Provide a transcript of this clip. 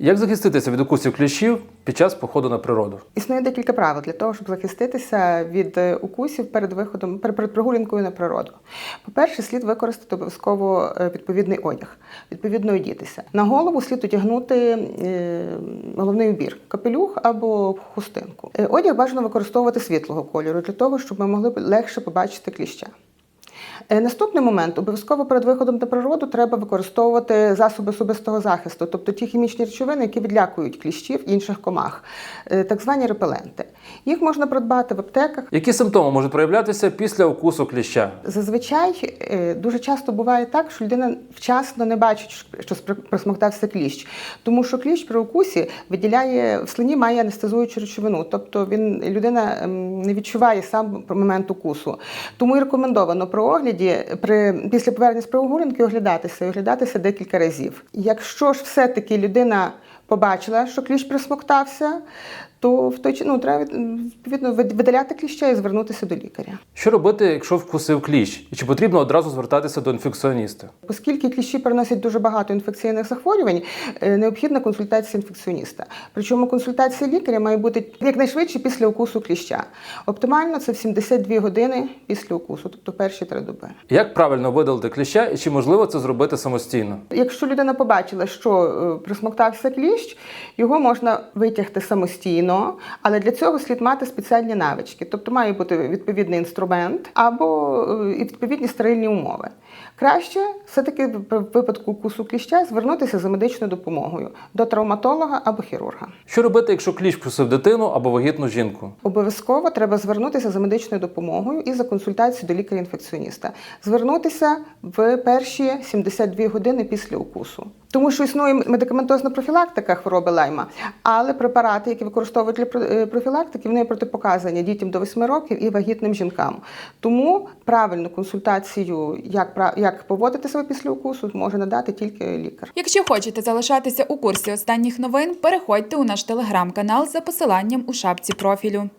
Як захиститися від укусів кліщів під час походу на природу? Існує декілька правил для того, щоб захиститися від е, укусів перед виходом перед прогулянкою на природу. По-перше, слід використати обов'язково е, відповідний одяг, відповідно одітися. На голову слід одягнути е, головний убір капелюх або хустинку. Одяг бажано використовувати світлого кольору для того, щоб ми могли легше побачити кліща. Е, Наступний момент обов'язково перед виходом на природу треба використовувати засоби особистого захисту, тобто ті хімічні речовини, які відлякують кліщів інших комах, е, так звані репеленти. Їх можна придбати в аптеках. Які симптоми можуть проявлятися після укусу кліща? Зазвичай е, дуже часто буває так, що людина вчасно не бачить, що присмоктався кліщ, тому що кліщ при укусі виділяє в слині має анестезуючу речовину, тобто він людина ем, не відчуває сам момент укусу. Тому і рекомендовано при огляді при після повернення з прогулянки оглядатися і оглядатися декілька разів. Якщо ж все-таки людина побачила, що кліщ присмоктався, то в той ну, треба від- відповідно видаляти кліща і звернутися до лікаря. Що робити, якщо вкусив кліщ? І чи потрібно одразу звертатися до інфекціоніста? Оскільки кліщі переносять дуже багато інфекційних захворювань, е, необхідна консультація інфекціоніста. Причому консультація лікаря має бути якнайшвидше після укусу кліща. Оптимально це в 72 години після укусу, тобто перші три доби. Як правильно видалити кліща і чи можливо це зробити самостійно? Якщо людина побачила, що е, присмоктався кліщ, його можна витягти самостійно, але для цього слід мати спеціальні навички. Тобто має бути відповідний інструмент або е, відповідні стерильні умови. Краще все-таки в випадку укусу кліща звернутися за медичною допомогою до травматолога або хірурга. Що робити, якщо кліщ вкусив дитину або вагітну жінку? Обов'язково треба звернутися за медичною допомогою і за консультацією до лікаря-інфекціоніста. Звернутися в перші 72 години після укусу. Тому що існує медикаментозна профілактика хвороби лайма, але препарати, які використовують для про- е, профілактики, вони протипоказані дітям до 8 років і вагітним жінкам. Тому правильну консультацію, як, як поводити себе після укусу, може надати тільки лікар. Якщо хочете залишатися у курсі останніх новин, переходьте у наш телеграм-канал за посиланням у шапці профілю.